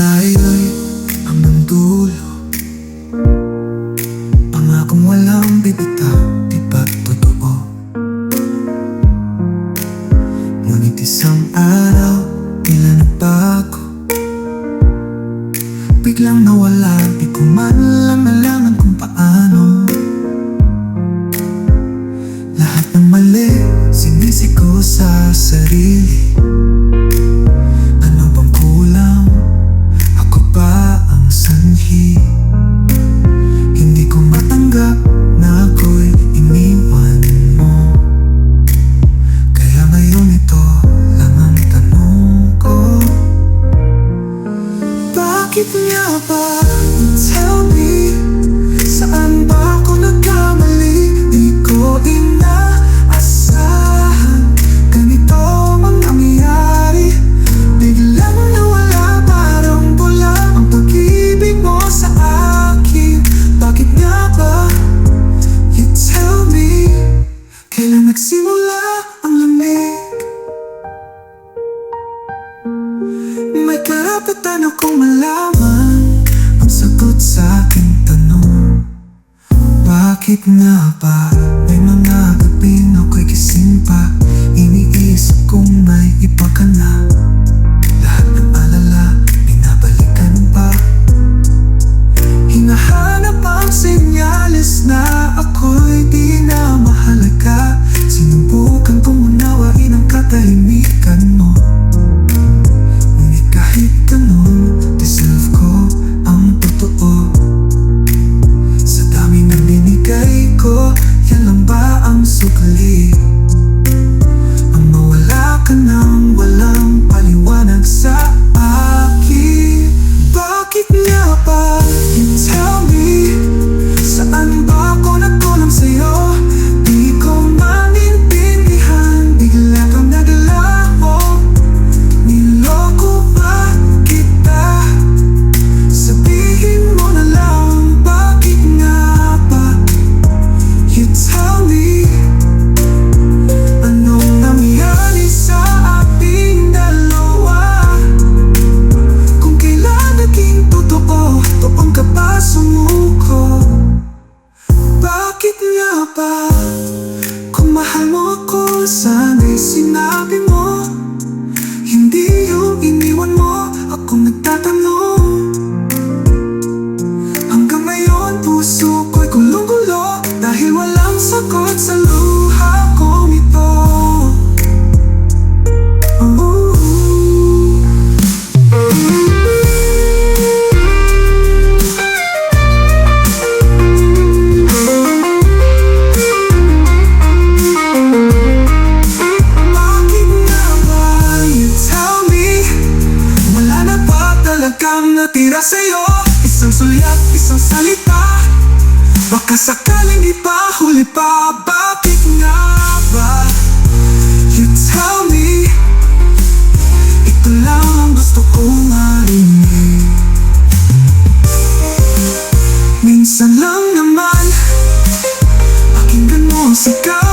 tayo'y hanggang dulo. Pangakong walang bibitaw, di ba totoo? Ngunit isang araw, tila nagbago. Biglang nawala, di ko man lang nalaman kung paano. Lahat ng mali, sinisiko sa sarili. niya ba tell me Saan ba ako nagkamali? Di ko inaasahan Ganito ang nangyari Biglang nawala parang bula Ang pag-ibig mo sa akin Bakit nga ba? You tell me Kailan nagsimula ang lamig? May karapatan akong gitna pa May mga 깜빡 natira sa'yo. Isang sulyap, isang salita. Baka sakaling ipahuli pa Bakit nga ba? You tell me. Ito lang ang gusto kong marinig. Minsan lang naman Pakinggan mo ang sigaw.